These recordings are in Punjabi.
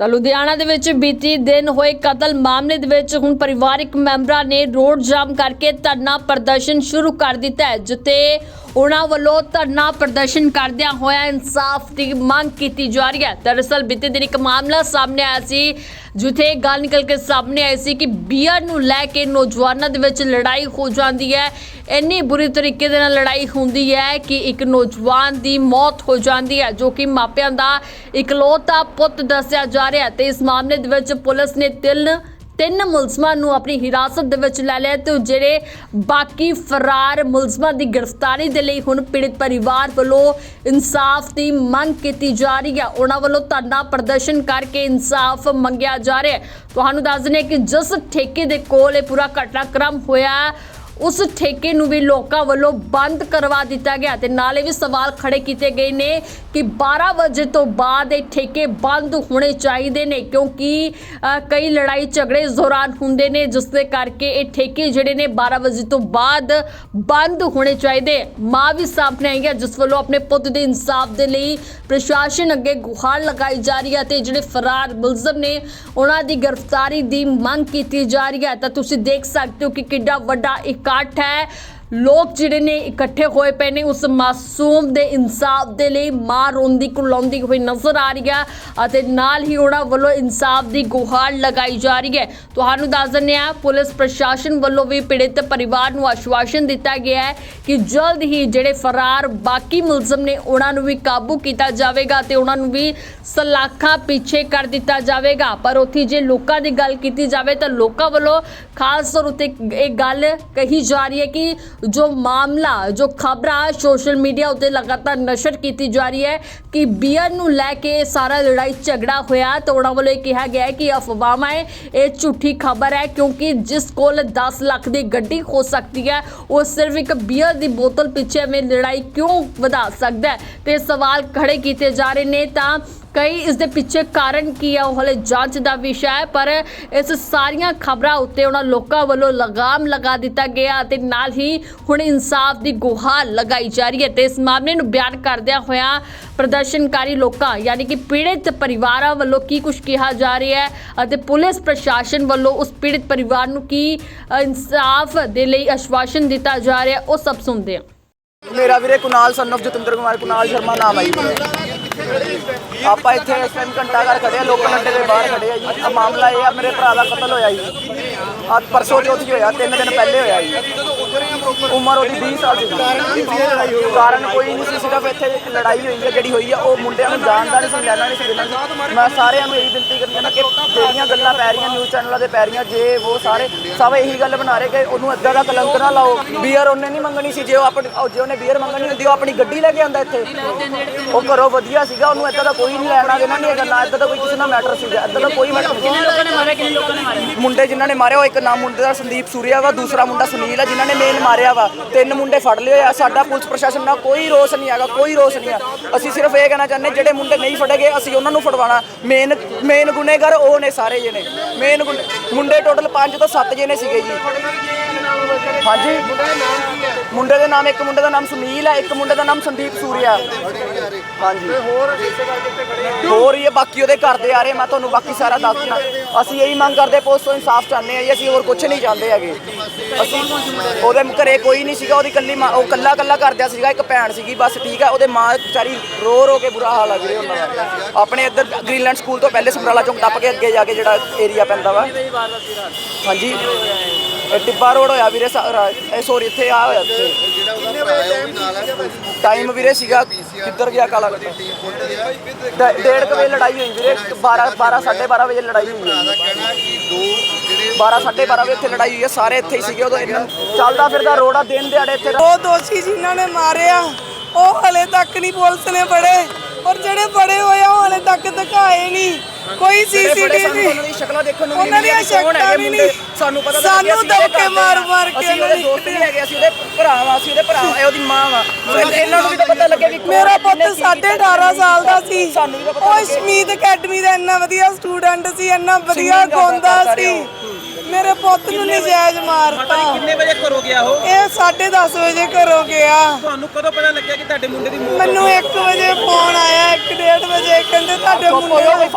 ਤਾਂ ਲੁਧਿਆਣਾ ਦੇ ਵਿੱਚ ਬੀਤੀ ਦਿਨ ਹੋਏ ਕਤਲ ਮਾਮਲੇ ਦੇ ਵਿੱਚ ਹੁਣ ਪਰਿਵਾਰਕ ਮੈਂਬਰਾਂ ਨੇ ਰੋਡ ਜਾਮ ਕਰਕੇ ਧਰਨਾ ਪ੍ਰਦਰਸ਼ਨ ਸ਼ੁਰੂ ਕਰ ਦਿੱਤਾ ਹੈ, ਜਿੱਥੇ ਉਹਨਾਂ ਵੱਲੋਂ ਧਰਨਾ ਪ੍ਰਦਰਸ਼ਨ ਕਰਦਿਆਂ ਹੋਇਆ ਇਨਸਾਫ ਦੀ ਮੰਗ ਕੀਤੀ ਜਾ ਰਹੀ ਹੈ। ਦਰਅਸਲ ਬੀਤੇ ਦਿਨ ਇੱਕ ਮਾਮਲਾ ਸਾਹਮਣੇ ਆਇਆ ਸੀ, ਜਿੱਥੇ ਗੱਲ ਨਿਕਲ ਕੇ ਸਾਹਮਣੇ ਆਈ ਸੀ ਕਿ ਬੀਅਰ ਨੂੰ ਲੈ ਕੇ ਨੌਜਵਾਨਾਂ ਦੇ ਵਿੱਚ ਲੜਾਈ ਹੋ ਜਾਂਦੀ ਹੈ। ਇੰਨੀ ਬੁਰੀ ਤਰੀਕੇ ਦੇ ਨਾਲ ਲੜਾਈ ਹੁੰਦੀ ਹੈ ਕਿ ਇੱਕ ਨੌਜਵਾਨ ਦੀ ਮੌਤ ਹੋ ਜਾਂਦੀ ਹੈ, ਜੋ ਕਿ ਮਾਪਿਆਂ ਦਾ ਇਕਲੌਤਾ ਪੁੱਤ ਦੱਸਿਆ ਜਾ ਰਿਹਾ ਹੈ ਤੇ ਇਸ ਮਾਮਲੇ ਦੇ ਵਿੱਚ ਪੁਲਿਸ ਨੇ ਤਿੰਨ ਤਿੰਨ ਮੁਲਜ਼ਮਾਂ ਨੂੰ ਆਪਣੀ ਹਿਰਾਸਤ ਦੇ ਵਿੱਚ ਲੈ ਲਿਆ ਤੇ ਜਿਹੜੇ ਬਾਕੀ ਫਰਾਰ ਮੁਲਜ਼ਮਾਂ ਦੀ ਗ੍ਰਿਫਤਾਰੀ ਦੇ ਲਈ ਹੁਣ ਪੀੜਤ ਪਰਿਵਾਰ ਵੱਲੋਂ ਇਨਸਾਫ ਦੀ ਮੰਗ ਕੀਤੀ ਜਾ ਰਹੀ ਹੈ। ਉਹਨਾਂ ਵੱਲੋਂ ਧਰਨਾ ਪ੍ਰਦਰਸ਼ਨ ਕਰਕੇ ਇਨਸਾਫ ਮੰਗਿਆ ਜਾ ਰਿਹਾ ਹੈ। ਤੁਹਾਨੂੰ ਦੱਸ ਦਿੰਦੇ ਹਾਂ ਕਿ ਜਿਸ ਠੇਕੇ ਦੇ ਕੋਲ ਇਹ ਪੂਰਾ ਘਟਨਾਕ੍ਰਮ ਹੋਇਆ ਉਸ ਠੇਕੇ ਨੂੰ ਵੀ ਲੋਕਾਂ ਵੱਲੋਂ ਬੰਦ ਕਰਵਾ ਦਿੱਤਾ ਗਿਆ ਤੇ ਨਾਲੇ ਵੀ ਸਵਾਲ ਖੜੇ ਕੀਤੇ ਗਏ ਨੇ ਕਿ 12 ਵਜੇ ਤੋਂ ਬਾਅਦ ਇਹ ਠੇਕੇ ਬੰਦ ਹੋਣੇ ਚਾਹੀਦੇ ਨੇ, ਕਿਉਂਕਿ ਕਈ ਲੜਾਈ ਝਗੜੇ ਇਸ ਦੌਰਾਨ ਹੁੰਦੇ ਨੇ, ਜਿਸ ਦੇ ਕਰਕੇ ਇਹ ਠੇਕੇ ਜਿਹੜੇ ਨੇ 12 ਵਜੇ ਤੋਂ ਬਾਅਦ ਬੰਦ ਹੋਣੇ ਚਾਹੀਦੇ। ਮਾਂ ਵੀ ਸਾਹਮਣੇ ਆਈ ਹੈ, ਜਿਸ ਵੱਲੋਂ ਆਪਣੇ ਪੁੱਤ ਦੇ ਇਨਸਾਫ ਦੇ ਲਈ ਪ੍ਰਸ਼ਾਸਨ ਅੱਗੇ ਗੁਹਾਰ ਲਗਾਈ ਜਾ ਰਹੀ ਹੈ ਤੇ ਜਿਹੜੇ ਫਰਾਰ ਮੁਲਜ਼ਮ ਨੇ, ਉਹਨਾਂ ਦੀ ਗ੍ਰਿਫਤਾਰੀ ਦੀ ਮੰਗ ਕੀਤੀ ਜਾ ਰਹੀ ਹੈ। ਤਾਂ ਤੁਸੀਂ ਦੇਖ ਸਕਦੇ ਹੋ ਕਿ ਕਿੱਡਾ ਵੱਡਾ ਇੱਕ ਇਕੱਠ ਹੈ। ਲੋਕ ਜਿਹੜੇ ਨੇ ਇਕੱਠੇ ਹੋਏ ਪਏ ਨੇ, ਉਸ ਮਾਸੂਮ ਦੇ ਇਨਸਾਫ ਦੇ ਲਈ ਮਾਂ ਰੋਂਦੀ ਕੁਲਾਉਂਦੀ ਹੋਈ ਨਜ਼ਰ ਆ ਰਹੀ ਹੈ ਅਤੇ ਨਾਲ ਹੀ ਉਹਨਾਂ ਵੱਲੋਂ ਇਨਸਾਫ ਦੀ ਗੁਹਾਰ ਲਗਾਈ ਜਾ ਰਹੀ ਹੈ। ਤੁਹਾਨੂੰ ਦੱਸ ਦਿੰਦੇ ਹਾਂ, ਪੁਲਿਸ ਪ੍ਰਸ਼ਾਸਨ ਵੱਲੋਂ ਵੀ ਪੀੜਤ ਪਰਿਵਾਰ ਨੂੰ ਆਸ਼ਵਾਸਨ ਦਿੱਤਾ ਗਿਆ ਹੈ ਕਿ ਜਲਦ ਹੀ ਜਿਹੜੇ ਫਰਾਰ ਬਾਕੀ ਮੁਲਜ਼ਮ ਨੇ, ਉਹਨਾਂ ਨੂੰ ਵੀ ਕਾਬੂ ਕੀਤਾ ਜਾਵੇਗਾ ਤੇ ਉਹਨਾਂ ਨੂੰ ਵੀ ਸਲਾਖਾਂ ਪਿੱਛੇ ਕਰ ਦਿੱਤਾ ਜਾਵੇਗਾ। ਪਰ ਉੱਥੇ ਜੇ ਲੋਕਾਂ ਦੀ ਗੱਲ ਕੀਤੀ ਜਾਵੇ ਤਾਂ ਲੋਕਾਂ ਵੱਲੋਂ ਖਾਸ ਤੌਰ ਉੱਤੇ ਇਹ ਗੱਲ ਕਹੀ ਜਾ ਰਹੀ ਹੈ ਕਿ ਜੋ ਮਾਮਲਾ, ਜੋ ਖਬਰਾਂ ਸੋਸ਼ਲ ਮੀਡੀਆ ਉੱਤੇ ਲਗਾਤਾਰ ਨਸ਼ਰ ਕੀਤੀ ਜਾ ਰਹੀ ਹੈ ਕਿ ਬੀਅਰ ਨੂੰ ਲੈ ਕੇ ਸਾਰਾ ਲੜਾਈ ਝਗੜਾ ਹੋਇਆ ਤਾਂ ਉਹਨਾਂ ਵੱਲੋਂ ਇਹ ਕਿਹਾ ਗਿਆ ਹੈ ਕਿ ਅਫਵਾਹਾਂ ਹੈ, ਇਹ ਝੂਠੀ ਖਬਰ ਹੈ ਕਿਉਂਕਿ ਜਿਸ ਕੋਲ 10 ਲੱਖ ਦੀ ਗੱਡੀ ਹੋ ਸਕਦੀ ਹੈ, ਉਹ ਸਿਰਫ ਇੱਕ ਬੀਅਰ ਦੀ ਬੋਤਲ ਪਿੱਛੇ ਐਵੇਂ ਲੜਾਈ ਕਿਉਂ ਵਧਾ ਸਕਦਾ ਹੈ? ਤੇ ਸਵਾਲ ਖੜੇ ਕੀਤੇ ਜਾ ਰਹੇ ਨੇ ਤਾਂ ਕਈ ਇਸ ਦੇ ਪਿੱਛੇ ਕਾਰਨ ਕੀ ਹੈ ਉਹ ਹਲੇ ਜਾਂਚ ਦਾ ਵਿਸ਼ਾ ਹੈ, ਪਰ ਇਸ ਸਾਰੀਆਂ ਖਬਰਾਂ ਉੱਤੇ ਉਹਨਾਂ ਲੋਕਾਂ ਵੱਲੋਂ ਲਗਾਮ ਲਗਾ ਦਿੱਤਾ ਗਿਆ ਅਤੇ ਨਾਲ ਹੀ ਹੁਣ ਇਨਸਾਫ ਦੀ ਗੁਹਾਰ ਲਗਾਈ ਜਾ ਰਹੀ ਹੈ ਤੇ ਇਸ ਮਾਮਲੇ ਨੂੰ ਬਿਆਨ ਕਰਦਿਆਂ ਹੋਇਆਂ ਪ੍ਰਦਰਸ਼ਨਕਾਰੀ ਲੋਕਾਂ, ਯਾਨੀ ਕਿ ਪੀੜਤ ਪਰਿਵਾਰਾਂ ਵੱਲੋਂ ਕੀ ਕੁਝ ਕਿਹਾ ਜਾ ਰਿਹਾ ਹੈ ਅਤੇ ਪੁਲਿਸ ਪ੍ਰਸ਼ਾਸਨ ਵੱਲੋਂ ਉਸ ਪੀੜਤ ਪਰਿਵਾਰ ਨੂੰ ਕੀ ਇਨਸਾਫ ਦੇ ਲਈ ਆਸ਼ਵਾਸਨ ਦਿੱਤਾ ਜਾ ਰਿਹਾ ਉਹ ਸਭ ਸੁਣਦੇ ਹਾਂ। ਮੇਰਾ ਵੀਰੇ ਕੁਨਾਲ ਸਨ of ਜਤਿੰਦਰ ਕੁਮਾਰ, ਕੁਨਾਲ ਸ਼ਰਮਾ ਨਾਮ ਹੈ ਆਪਾਂ ਇੱਥੇ ਇਸ ਟਾਈਮ ਘੰਟਾ ਘਰ ਖੜੇ ਆ ਲੋਕਲ ਅੱਡੇ ਦੇ ਬਾਹਰ ਖੜੇ ਆ ਜੀ। ਆ ਮਾਮਲਾ ਇਹ ਆ, ਮੇਰੇ ਭਰਾ ਦਾ ਕਤਲ ਹੋਇਆ ਜੀ। ਅੱਜ ਪਰਸੋਂ ਚੌਥੀ ਹੋਇਆ ਤਿੰਨ ਦਿਨ ਪਹਿਲੇ ਹੋਇਆ ਜੀ। ਉਮਰ ਉਹਦੀ 20 ਸਾਲ ਦੀ ਕਾਰਨ ਕੋਈ ਨਹੀਂ ਸੀ ਸਿਰਫ ਇੱਥੇ ਇੱਕ ਲੜਾਈ ਹੋਈ ਹੈ ਜਿਹੜੀ ਹੋਈ ਹੈ ਉਹ ਮੁੰਡਿਆਂ ਨੂੰ ਜਾਣਦਾ ਨਹੀਂ ਸੀ ਲੈਣਾ ਨਹੀਂ ਸੀ ਦੇਣਾ ਸੀ। ਮੈਂ ਸਾਰਿਆਂ ਨੂੰ ਇਹੀ ਬੇਨਤੀ ਕਰਨੀ ਚਾਹੁੰਦਾ ਕਿ ਜਿਹੜੀਆਂ ਗੱਲਾਂ ਪੈ ਰਹੀਆਂ ਨਿਊਜ਼ ਚੈਨਲਾਂ ਦੇ ਪੈ ਰਹੀਆਂ ਜੇ ਉਹ ਸਾਰੇ ਸਭ ਇਹੀ ਗੱਲ ਬਣਾ ਰਹੇ ਕਿ ਉਹਨੂੰ ਏਦਾਂ ਦਾ ਕਲੰਕ ਨਾ ਲਾਓ। ਬੀਅਰ ਉਹਨੇ ਨਹੀਂ ਮੰਗਣੀ ਸੀ ਜੇ ਉਹ ਆਪਣੀ ਜੇ ਉਹਨੇ ਬੀਅਰ ਮੰਗਣੀ ਹੁੰਦੀ ਉਹ ਆਪਣੀ ਗੱਡੀ ਲੈ ਕੇ ਆਂਦਾ ਇੱਥੇ। ਉਹ ਘਰੋਂ ਵਧੀਆ ਸੀਗਾ ਉਹਨੂੰ ਏਦਾਂ ਦਾ ਕੋਈ ਨਹੀਂ ਲੈਣਾ ਦੇਣਾ ਨਹੀਂ ਨਾ ਏਦਾਂ ਦਾ ਕੋਈ ਕਿਸੇ ਨਾਲ ਮੈਟਰ ਸੀਗਾ ਏਦਾਂ ਦਾ ਕੋਈ ਮੈਟਰ ਨਹੀਂ। ਲੋਕਾਂ ਨੇ ਮਾਰਿਆ ਕਿੰਨੇ ਲੋਕਾਂ ਨੇ ਮਾਰਿਆ? ਮੁੰਡੇ ਜਿਨ੍ਹਾਂ ਨੇ ਮਾਰਿਆ ਉਹ ਇੱਕ ਨਾਮ ਮੁੰਡੇ ਦਾ ਸੰਦੀਪ ਸੂਰਿਆ ਵਾ, ਦੂਸਰਾ ਮੁੰਡਾ ਸੁਨੀਲ ਆ, ਜਿਨ੍ਹਾਂ ਨੇ ਮੇਨ ਮਾਰਿਆ ਵਾ। ਤਿੰਨ ਮੁੰਡੇ ਫੜ ਲਏ ਆ। ਸਾਡਾ ਪੁਲਿਸ ਪ੍ਰਸ਼ਾਸਨ ਨਾਲ ਕੋਈ ਰੋਸ ਨਹੀਂ ਹੈਗਾ, ਕੋਈ ਰੋਸ ਨਹੀਂ ਆ। ਅਸੀਂ ਸਿਰਫ ਇਹ ਕਹਿਣਾ ਚਾਹੁੰਦੇ, ਜਿਹੜੇ ਮੁੰਡੇ ਨਹੀਂ ਫੜੇ ਗਏ, ਅਸੀਂ ਉਹਨਾਂ ਨੂੰ ਫੜਵਾਣਾ ਮੇਨ ਮੇਨ ਗੁਨੇਗਰ ਉਹ ਨੇ ਸਾਰੇ ਜਣੇ। ਮੇਨ ਮੁੰਡੇ ਟੋਟਲ 5 ਤੋਂ 7 ਜਣੇ ਸੀਗੇ ਜੀ। ਹਾਂਜੀ। ਮੁੰਡੇ ਦਾ ਨਾਮ, ਇੱਕ ਮੁੰਡੇ ਦਾ ਨਾਮ ਸੁਨੀਲ ਹੈ, ਇੱਕ ਮੁੰਡੇ ਦਾ ਨਾਮ ਸੰਦੀਪ ਸੂਰਿਆ। ਹਾਂਜੀ। ਹੋਰ ਇਹ ਬਾਕੀ ਉਹਦੇ ਘਰ ਦੇ ਆ ਰਹੇ ਮੈਂ ਤੁਹਾਨੂੰ ਬਾਕੀ ਸਾਰਾ ਦੱਸ ਦਿਆਂ ਅਸੀਂ ਇਹੀ ਮੰਗ ਕਰਦੇ, ਪੁਲਿਸ ਤੋਂ ਇਨਸਾਫ ਚਾਹੁੰਦੇ ਆ ਜੀ, ਅਸੀਂ ਹੋਰ ਕੁਝ ਨਹੀਂ ਚਾਹੁੰਦੇ ਹੈਗੇ। ਅਸੀਂ ਉਹਦੇ ਘਰੇ ਕੋਈ ਨਹੀਂ ਸੀਗਾ, ਉਹਦੀ ਕੱਲੀ ਮਾਂ, ਉਹ ਕੱਲਾ ਕੱਲਾ ਕਰਦਿਆ ਸੀਗਾ, ਇੱਕ ਭੈਣ ਸੀਗੀ, ਬਸ ਠੀਕ ਹੈ ਉਹਦੇ ਮਾਂ ਵਿਚਾਰੀ ਰੋ ਰੋ ਕੇ ਬੁਰਾ ਹਾਲ ਆ ਵੀਰੇ ਉਹਨਾਂ ਦਾ ਆਪਣੇ ਇੱਧਰ ਗ੍ਰੀਨਲੈਂਡ ਸਕੂਲ ਤੋਂ ਪਹਿਲੇ ਸਮਰਾਲਾ ਚੌਂਕ ਟੱਪ ਕੇ ਅੱਗੇ ਜਾ ਕੇ ਜਿਹੜਾ ਏਰੀਆ ਪੈਂਦਾ ਵਾ। ਹਾਂਜੀ। ਟਿੱਬਾ ਰੋਡ ਹੋਇਆ ਵੀਰੇ ਸੋਰੀ ਇੱਥੇ ਆ ਹੋਇਆ ਟਾਈਮ ਵੀਰੇ ਸੀਗਾ ਕਿੱਧਰ ਗਿਆ ਕਾਲਾ ਕੱਟਾ ਡੇਢ ਕੁ ਵਜੇ ਲੜਾਈ ਹੋਈ ਵੀਰੇ 12 12 12:30 ਵਜੇ ਲੜਾਈ ਹੋਈ। ਹੈ 12 12:30 ਵਜੇ ਇੱਥੇ ਲੜਾਈ ਹੋਈ ਹੈ ਸਾਰੇ ਇੱਥੇ ਹੀ ਸੀਗੇ ਉਦੋਂ। ਇਹਨਾਂ ਚੱਲਦਾ ਫਿਰਦਾ ਰੋੜਾ ਦਿਨ ਦਿਹਾੜੇ ਇੱਥੇ ਉਹ ਦੋਸ਼ੀ ਜਿਨ੍ਹਾਂ ਨੇ ਮਾਰਿਆ। ਉਹ ਹਲੇ ਤੱਕ ਨਹੀਂ ਪੁਲਿਸ ਨੇ ਫੜੇ। ਔਰ ਜਿਹੜੇ ਫੜੇ ਹੋਏ ਆ ਉਹ ਹਲੇ ਤੱਕ ਦਿਖਾਏ ਨਹੀਂ। ਕੋਈ ਸੀਸੀਟੀਵੀ ਉਹਨਾਂ ਦੀ ਸ਼ਕਲਾਂ ਦੇਖਣ ਨੂੰ ਉਹਨਾਂ ਦੀਆਂ ਵੀ ਸ਼ਕਲਾਂ ਵੀ ਮੁੰਡੇ। ਨਹੀਂ। ਸਾਨੂੰ ਪਤਾ ਸਾਨੂੰ ਧੱਕੇ ਮਾਰ- ਮਾਰ ਕੇ ਅਸੀਂ ਉਹਦੇ ਦੋਸਤ ਵੀ ਹੈਗੇ ਅਸੀਂ ਉਹਦੇ ਭਰਾ ਵਾ ਅਸੀਂ ਉਹਦੇ ਭਰਾ ਇਹ ਉਹਦੀ ਮਾਂ ਵਾ। ਇਹਨਾਂ ਨੂੰ ਵੀ ਤਾਂ ਪਤਾ ਲੱਗਿਆ ਵੀ ਮੇਰਾ ਪੁੱਤ ਕੀ 18.5 ਸਾਲ ਦਾ ਸੀ। ਸਾਨੂੰ ਵੀ ਤਾਂ ਪਤਾ ਉਹ। ਸ਼ਮੀਤ ਅਕੈਡਮੀ ਦਾ ਇੰਨਾ ਵਧੀਆ ਸਟੂਡੈਂਟ ਸੀ ਇੰਨਾ ਵਧੀਆ ਗਾਉਂਦਾ ਸੀ। ਮੇਰੇ ਪੁੱਤ ਨੂੰ ਨਜਾਇਜ਼ ਮਾਰਤਾ ਕਿੰਨੇ ਵਜੇ ਘਰੋਂ ਗਿਆ ਉਹ? ਇਹ 10:30 ਵਜੇ ਘਰੋਂ ਗਿਆ। ਤੁਹਾਨੂੰ ਕਦੋਂ ਪਤਾ ਲੱਗਿਆ ਕਿ ਤੁਹਾਡੇ ਮੁੰਡੇ ਦੀ ਮੌਤ ਮੈਨੂੰ 1 ਵਜੇ ਫੋਨ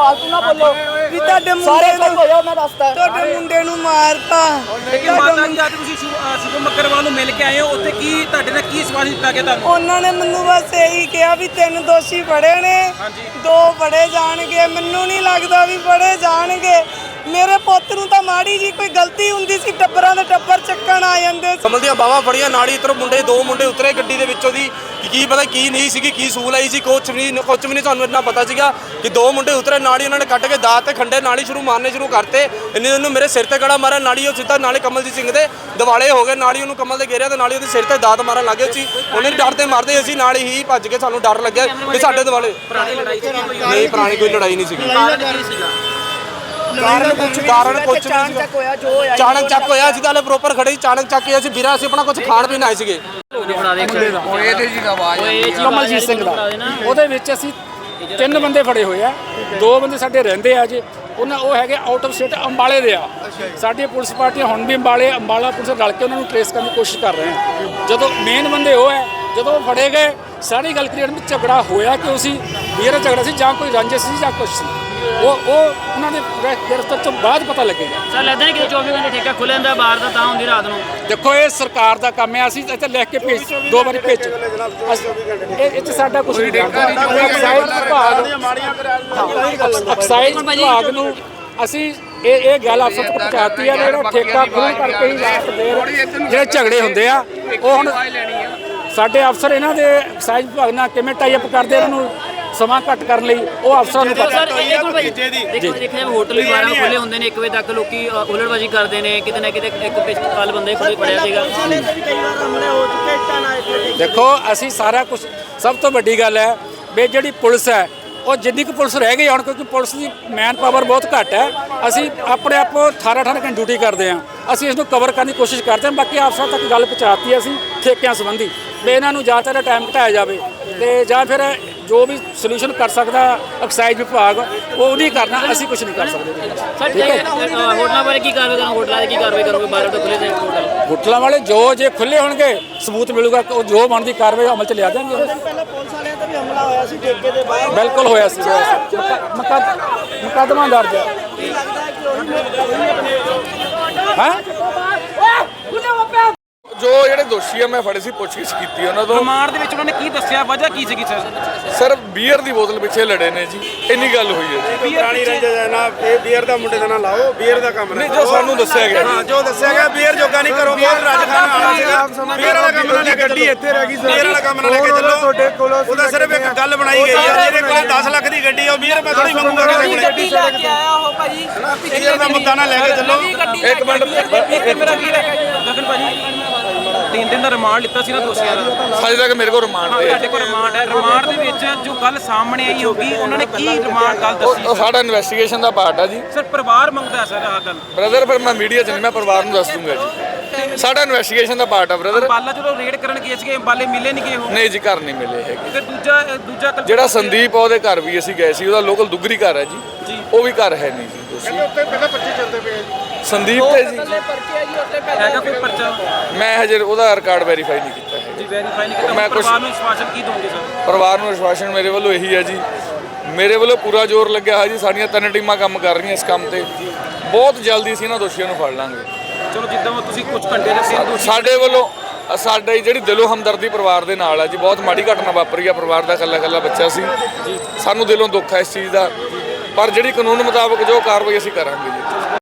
ਫਾਲਤੂ ਨਾ ਬੋਲੋ। ਵੀ ਤੁਹਾਡੇ ਸਾਰੇ ਮੁੰਡੇ ਹੋ ਨੂੰ ਜਾਓ ਮੈਂ ਦੱਸਦਾ। ਤੁਹਾਡੇ ਮੁੰਡੇ ਨੂੰ ਮਾਰਤਾ। ਲੇਕਿਨ ਮਾਤਾ ਜੀ ਅੱਜ ਤੁਸੀਂ ਸ਼ੁਭ- ਅਹ ਸ਼ੁਭਮ ਮੱਕਰਵਾਲ ਨੂੰ ਮਿਲ ਕੇ ਆਏ ਹੋ। ਉੱਥੇ ਕੀ ਤੁਹਾਡੇ ਨਾਲ ਕੀ ਸਵਾਲ ਦਿੱਤਾ ਗਿਆ ਤੁਹਾਨੂੰ? ਉਹਨਾਂ ਨੇ ਮੈਨੂੰ ਬਸ ਇਹੀ ਕਿਹਾ ਵੀ ਤਿੰਨ ਦੋਸ਼ੀ ਫੜੇ ਨੇ। ਦੋ ਫੜੇ ਜਾਣਗੇ। ਮੈਨੂੰ ਨਹੀਂ ਲੱਗਦਾ ਵੀ ਫੜੇ ਜਾਣਗੇ। ਮੇਰੇ ਪੁੱਤ ਨੂੰ ਤਾਂ ਮਾੜੀ ਜੀ ਕੋਈ ਗਲਤੀ ਹੁੰਦੀ ਸੀ ਟੱਬਰਾਂ ਦੇ ਟੱਬਰ ਚੱਕਣ ਆ ਜਾਂਦੇ ਸੀ। ਕਮਲ ਦੀਆਂ ਬਾਵਾ ਫੜੀਆਂ ਨਾਲੀ ਇਧਰੋਂ ਮੁੰਡੇ ਦੋ ਮੁੰਡੇ ਉਤਰੇ ਗੱਡੀ ਦੇ ਵਿੱਚੋਂ ਦੀ। ਕਿ ਕੀ ਪਤਾ ਕੀ ਨਹੀਂ ਸੀਗੀ ਕੀ ਸੂਲ ਆਈ ਸੀ ਕੁਛ ਵੀ ਨਹੀਂ ਕੁਛ ਵੀ ਨਹੀਂ ਤੁਹਾਨੂੰ ਇੰਨਾ ਪਤਾ ਸੀਗਾ ਕਿ ਦੋ ਮੁੰਡੇ ਉਤਰੇ ਨਾਲੀ ਉਹਨਾਂ ਨੇ ਕੱਢ ਕੇ ਦਾਤ ਤੇ ਖੰਡੇ ਨਾਲੀ ਸ਼ੁਰੂ ਮਾਰਨੇ ਸ਼ੁਰੂ ਕਰਤੇ। ਇੰਨੇ ਉਹਨੂੰ ਮੇਰੇ ਸਿਰ ਤੇ ਗੜਾ ਮਾਰਿਆ ਨਾਲੀ ਉਹ ਸਿੱਧਾ ਨਾਲੇ ਕਮਲਜੀਤ ਸਿੰਘ ਦੇ ਦਿਵਾਲੇ ਹੋ ਗਏ ਨਾਲੀ ਉਹਨੂੰ ਕਮਲ ਦੇ ਘੇਰਿਆ ਤੇ ਨਾਲੀ ਉਹਦੇ ਸਿਰ ਤੇ ਦਾਤ ਮਾਰਨ ਲੱਗੇ ਸੀ। ਉਹਨੇ ਡਰਦੇ ਮਾਰਦੇ ਅਸੀਂ ਨਾਲ ਹੀ ਭੱਜ ਕੇ ਸਾਨੂੰ ਡਰ ਲੱਗਿਆ ਵੀ ਸਾਡੇ ਦਿਵਾਲੇ। ਪੁਰਾਣੀ ਲੜਾਈ ਸੀ ਕੋਈ ਨਹੀਂ ਪੁਰਾਣੀ ਕੋਈ ਲੜਾਈ ਨਹੀਂ ਸੀਗਾ? ਕਾਰਨ ਕੁਛ ਕਾਰਨ ਕੁਛ ਨਹੀਂ ਸੀਗਾ। ਚਾਣਕ ਹੋਇਆ ਜੋ ਹੋਇਆ ਚਾਣਕ ਚੱਕ ਹੋਇਆ ਅਸੀਂ ਤਾਂ ਹਲੇ ਪ੍ਰੋਪਰ ਖੜੇ ਸੀ ਚਾਣਕ ਚੱਕ ਕੇ ਅਸੀਂ ਵੀਰਾ ਅਸੀਂ ਆਪਣਾ ਕੁਝ ਖਾਣ ਪੀਣ ਆਏ ਸੀਗੇ। ਕਮਲਜੀਤ ਸਿੰਘ ਦਾ। ਉਹਦੇ ਵਿੱਚ ਅਸੀਂ ਤਿੰਨ ਬੰਦੇ ਫੜੇ ਹੋਏ ਆ। ਦੋ ਬੰਦੇ ਸਾਡੇ ਰਹਿੰਦੇ ਆ ਜੇ ਉਹਨਾਂ ਉਹ ਹੈਗੇ ਆਊਟ ਆਫ ਸਟੇਟ ਅੰਬਾਲੇ ਦੇ ਆ। ਸਾਡੀ ਪੁਲਿਸ ਪਾਰਟੀਆਂ ਹੁਣ ਵੀ ਅੰਬਾਲੇ ਅੰਬਾਲਾ ਪੁਲਿਸ ਰਲ ਕੇ ਉਹਨਾਂ ਨੂੰ ਟ੍ਰੇਸ ਕਰਨ ਦੀ ਕੋਸ਼ਿਸ਼ ਕਰ ਰਹੇ ਆ। ਜਦੋਂ ਮੇਨ ਬੰਦੇ ਉਹ ਹੈ ਜਦੋਂ ਉਹ ਫੜੇ ਗਏ ਸਾਰੀ ਗੱਲ ਕਲੀਅਰ ਝਗੜਾ ਹੋਇਆ ਕਿਉਂ ਸੀ? ਵੀਰ ਝਗੜਾ ਸੀ ਜਾਂ ਕੋਈ ਰੰਜਿਸ਼ ਸੀ ਜਾਂ ਕੁਛ ਸੀ? ਉਹ ਉਹ ਉਹਨਾਂ ਦੇ ਗ੍ਰਿਫਤਾਰ ਤੋਂ ਬਾਅਦ ਪਤਾ ਲੱਗੇਗਾ। ਸਰ ਲੱਗਦਾ ਨਹੀਂ ਕਿ 24 ਘੰਟੇ ਠੇਕਾ ਖੁੱਲ੍ਹ ਜਾਂਦਾ ਬਾਹਰ ਦਾ ਤਾਂ ਹੁੰਦੀ ਰਾਤ ਨੂੰ? ਦੇਖੋ ਇਹ ਸਰਕਾਰ ਦਾ ਕੰਮ ਹੈ ਅਸੀਂ ਇੱਥੇ ਲਿਖ ਕੇ ਭੇਜ ਦੋ ਵਾਰੀ ਭੇਜ ਅਸੀਂ- ਇਹ ਇਹ 'ਚ ਸਾਡਾ ਕੁਝ ਨਹੀਂ ਐਕਸਾਈਜ਼ ਵਿਭਾਗ ਐਕਸਾਈਜ਼ ਵਿਭਾਗ ਨੂੰ ਅਸੀਂ ਇਹ ਇਹ ਗੱਲ ਅਫਸਰ ਤੱਕ ਪਹੁੰਚਾਤੀ ਹੈ ਜਿਹੜਾ ਠੇਕਾ ਖੋਲ੍ਹ ਕਰਕੇ ਹੀ ਰਾਤ ਦੇਰ ਜਿਹੜੇ ਝਗੜੇ ਹੁੰਦੇ ਆ ਉਹ ਹੁਣ ਸਾਡੇ ਅਫਸਰ ਇਹਨਾਂ ਦੇ ਐਕਸਾਈਜ਼ ਵਿਭਾਗ ਨਾਲ ਕਿਵੇਂ ਟਾਈ ਅਪ ਕਰਦੇ ਇਹਨਾਂ ਨੂੰ ਸਮਾਂ ਘੱਟ ਕਰਨ ਲਈ ਉਹ ਅਫਸਰਾਂ ਨੂੰ ਪਤਾ ਸਰ ਭਾਈ ਦੇਖੋ ਦੇਖਿਆ ਜਾਵੇ ਹੋਟਲ ਵੀ 12 ਖੁੱਲੇ ਹੁੰਦੇ ਨੇ 1 ਵਜੇ ਤੱਕ ਲੋਕੀ ਅ, ਹੁੱਲੜਬਾਜ਼ੀ ਕਰਦੇ ਨੇ ਕਿਤੇ ਨਾ ਕਿਤੇ ਇੱਕ ਪਿਸਤੌਲ ਬੰਦੇ ਖੁੱਲੇ ਪੜਿਆ ਸੀਗਾ। ਦੇਖੋ ਅਸੀਂ ਸਾਰਾ ਕੁਝ ਸਭ ਤੋਂ ਵੱਡੀ ਗੱਲ ਹੈ ਵੀ ਜਿਹੜੀ ਪੁਲਿਸ ਹੈ ਉਹ ਜਿੰਨੀ ਕੁ ਪੁਲਿਸ ਰਹਿ ਗਈ ਹੁਣ ਕਿਉਂਕਿ ਪੁਲਿਸ ਦੀ ਮੈਨ ਪਾਵਰ ਬਹੁਤ ਘੱਟ ਹੈ ਅਸੀਂ ਆਪਣੇ ਆਪ 18 18 ਘੰਟੇ ਡਿਊਟੀ ਕਰਦੇ ਹਾਂ। ਅਸੀਂ ਇਸ ਨੂੰ ਕਵਰ ਕਰਨ ਦੀ ਕੋਸ਼ਿਸ਼ ਕਰਦੇ ਹਾਂ ਬਾਕੀ ਅਫਸਰਾਂ ਤੱਕ ਗੱਲ ਪਹੁੰਚਾਤੀ ਹੈ ਅਸੀਂ ਠੇਕਿਆਂ ਸੰਬੰਧੀ। ਵੀ ਇਹਨਾਂ ਨੂੰ ਜਾਂ ਤਾਂ ਟਾਈਮ ਘਟਾਇਆ ਜਾਵੇ ਤੇ ਜਾਂ ਫਿਰ ਜੋ ਵੀ ਸੋਲੂਸ਼ਨ ਕਰ ਸਕਦਾ ਐਕਸਾਈਜ਼ ਵਿਭਾਗ ਉਹ ਨਹੀਂ ਕਰਨਾ ਅਸੀਂ ਕੁਝ ਨਹੀਂ ਕਰ ਸਕਦੇ। ਸਰ ਠੀਕ ਹੈ? ਅ, ਹੋਟਲਾਂ ਬਾਰੇ ਕੀ ਕਾਰਵਾਈ ਕਰੋਗੇ? ਹੋਟਲਾਂ ਦੇ ਕੀ ਕਾਰਵਾਈ ਕਰੋਗੇ? 12 ਤੋਂ ਖੁੱਲੇ ਹੋਟਲ। ਹੋਟਲਾਂ ਵਾਲੇ ਜੋ ਜੇ ਖੁੱਲੇ ਹੋਣਗੇ ਸਬੂਤ ਮਿਲੂਗਾ ਉਹ ਜੋ ਬਣਦੀ ਕਾਰਵਾਈ ਅਮਲ ਚ ਲਿਆ ਜਾਣਗੇ ਪਹਿਲਾਂ ਪੁਲਿਸ ਵਾਲਿਆਂ ਤੇ ਵੀ ਹਮਲਾ ਹੋਇਆ ਸੀ ਠੇਕੇ ਦੇ ਬਾਹਰ। ਬਿਲਕੁਲ ਹੋਇਆ ਸੀ ਮੁਕੱਦ- ਮੁਕੱਦਮਾ ਦਰਜ ਹੈ। ਹਾਂ ਜੋ ਜਿਹੜੇ ਦੋਸ਼ੀ ਆ ਮੈਂ ਫੜੇ ਸੀ ਪੁੱਛਗਿੱਛ ਕੀਤੀ ਉਹਨਾਂ ਤੋਂ। ਰਿਮਾਂਡ ਦੇ ਵਿੱਚ ਉਹਨਾਂ ਨੇ ਕੀ ਦੱਸਿਆ? ਵਜ੍ਹਾ ਕੀ ਸੀਗੀ ਸਰ? ਸਰ ਬੀਅਰ ਦੀ ਬੋਤਲ ਪਿੱਛੇ ਲੜੇ ਨੇ ਜੀ। ਇੰਨੀ ਗੱਲ ਹੋਈ ਹੈ ਜੀ। ਪੁਰਾਣੀ ਹੈ ਨਾ ਇਹ ਬੀਅਰ ਦਾ ਮੁੰਡੇ ਦਾ ਨਾਂ ਲਾਓ ਬੀਅਰ ਦਾ ਕੰਮ ਨਹੀਂ ਜੋ ਸਾਨੂੰ ਦੱਸਿਆ ਗਿਆ। ਹਾਂ ਜੋ ਦੱਸਿਆ ਗਿਆ ਬੀਅਰ ਜੋਗਾ ਨਹੀਂ ਕਰੋ ਬਹੁਤ ਰਾਜਖਾਨ ਆਣਾ ਸੀਗਾ। ਬੀਅਰ ਵਾਲਾ ਕੰਮ ਨਾ ਲੈ ਕੇ ਗੱਡੀ ਇੱਥੇ ਰਹਿ ਗਈ ਬੀਅਰ ਵਾਲਾ ਕੰਮ ਨਾ ਲੈ ਕੇ ਚੱਲੋ। ਉਹਦਾ ਸਿਰਫ ਇੱਕ ਗੱਲ ਬਣਾਈ ਗਈ ਆ ਜਿਹਦੇ ਕੋਲ 10 ਲੱਖ ਦੀ ਗੱਡੀ ਆ ਉਹ ਬੀਅਰ ਮੈਂ ਥੋੜੀ ਮੰਗੂਗਾ ਕਿਸੇ ਕੋਲੇ। ਗੱਡੀ ਲੈ ਕੇ ਆਇਆ ਉਹ ਭਾਈ ਬੀਅਰ ਦਾ ਮੁੱਦਾ ਨਾ ਲੈ ਕੇ ਚੱਲੋ। ਇੱਕ ਮਿੰਟ ਇੱਕ ਮੇਰਾ ਵੀਰ ਗਗਨ ਭਾਜੀ। ਤਿੰਨ ਦਿਨ ਦਾ ਰਿਮਾਂਡ ਲਿੱਤਾ ਸੀ ਨਾ ਦੋਸ਼ੀਆਂ ਦਾ? ਹਜੇ ਤੱਕ ਮੇਰੇ ਕੋਲ ਰਿਮਾਂਡ ਤੇ ਤੁਹਾਡੇ ਕੋਲ ਰਿਮਾਂਡ ਹੈ। ਰਿਮਾਂਡ ਦੇ ਵਿੱਚ ਜੋ ਗੱਲ ਸਾਹਮਣੇ ਆਈ ਹੋਗੀ ਉਹਨਾਂ ਨੇ ਕੀ ਰਿਮਾਂਡ ਗੱਲ ਦੱਸੀ ਉਹ ਸਾਡਾ ਇਨਵੈਸਟੀਗੇਸ਼ਨ ਦਾ ਪਾਰਟ ਆ ਜੀ। ਸਰ ਪਰਿਵਾਰ ਮੰਗਦਾ ਸਰ ਆਹ ਗੱਲ। ਬ੍ਰਦਰ ਫਿਰ ਮੈਂ ਮੀਡੀਆ 'ਚ ਨਹੀਂ ਮੈਂ ਪਰਿਵਾਰ ਨੂੰ ਦੱਸ ਦੂੰਗਾ ਜੀ। ਸਾਡਾ ਇਨਵੈਸਟੀਗੇਸ਼ਨ ਦਾ ਪਾਰਟ ਆ ਬ੍ਰਦਰ ਬਾਲਾ ਜਦੋਂ ਰੇਡ ਕਰਨ ਗਏ ਸੀਗੇ ਬਾਲੇ ਮਿਲੇ ਨਹੀਂ ਗਏ ਉਹ? ਨਹੀਂ ਜੀ ਘਰ ਨਹੀਂ ਮਿਲੇ ਹੈਗੇ। ਫਿਰ ਦੂਜਾ ਦੂਜਾ ਕਲ- ਜਿਹੜਾ ਸੰਦੀਪ ਆ ਉਹਦੇ ਘਰ ਵੀ ਅਸੀਂ ਗਏ ਸੀ ਉਹਦਾ ਲੋਕਲ ਦੁੱਗਰੀ ਘਰ ਹੈ ਜੀ। ਉਹ ਵੀ ਘਰ ਹੈ ਨਹੀਂ ਜੀ ਦੋਸ਼ੀ। ਉੱਤੇ ਪਹਿਲਾਂ 25 ਚੱਲਦੇ ਪਏ ਸੰਦੀਪ ਤੇ ਜੀ। ਹੈਗਾ ਕੋਈ ਪਰਚਾ? ਮੈਂ ਹਜੇ ਉਹਦਾ ਰਿਕਾਰਡ ਵੈਰੀਫਾਈ ਨਹੀਂ ਕੀਤਾ ਹੈ ਜੀ ਵੈਰੀਫਾਈ ਨਹੀਂ ਕੀਤਾ। ਮੈਂ ਕੁਛ- ਪਰਿਵਾਰ ਨੂੰ ਵਿਸ਼ਵਾਸਨ ਕੀ ਦੋਗੇ ਸਰ? ਪਰਿਵਾਰ ਨੂੰ ਵਿਸ਼ਵਾਸਨ ਮੇਰੇ ਵੱਲੋਂ ਇਹੀ ਹੈ ਜੀ। ਮੇਰੇ ਵੱਲੋਂ ਪੂਰਾ ਜ਼ੋਰ ਲੱਗਿਆ ਹੈ ਜੀ। ਸਾਡੀਆਂ ਤਿੰਨ ਟੀਮਾਂ ਕੰਮ ਕਰ ਰਹੀਆਂ ਇਸ ਕੰਮ ਤੇ। ਬਹੁਤ ਜਲਦੀ ਅਸੀਂ ਇਹਨਾਂ ਦੋਸ਼ੀਆਂ ਨੂੰ ਫੜ ਲਾਂਗੇ। ਚਲੋ ਜਿੱਦਾਂ ਉਹ ਤੁਸੀਂ ਕੁਝ ਘੰਟੇ ਦੇ ਦੋਸ਼ੀ ਸਾਡੇ ਵੱਲੋਂ ਅ, ਸਾਡੇ ਜਿਹੜੀ ਦਿਲੋਂ ਹਮਦਰਦੀ ਪਰਿਵਾਰ ਦੇ ਨਾਲ ਹੈ ਜੀ। ਬਹੁਤ ਮਾੜੀ ਘਟਨਾ ਵਾਪਰੀ ਆ। ਪਰਿਵਾਰ ਦਾ ਇਕੱਲਾ ਇਕੱਲਾ ਬੱਚਾ ਸੀ। ਸਾਨੂੰ ਦਿਲੋਂ ਦੁੱਖ ਹੈ ਇਸ ਚੀਜ਼ ਦਾ। ਪਰ ਜਿਹੜੀ ਕਾਨੂੰਨ ਮੁਤਾਬਕ ਜੋ ਕਾਰਵਾਈ ਅਸੀਂ ਕਰਾਂਗੇ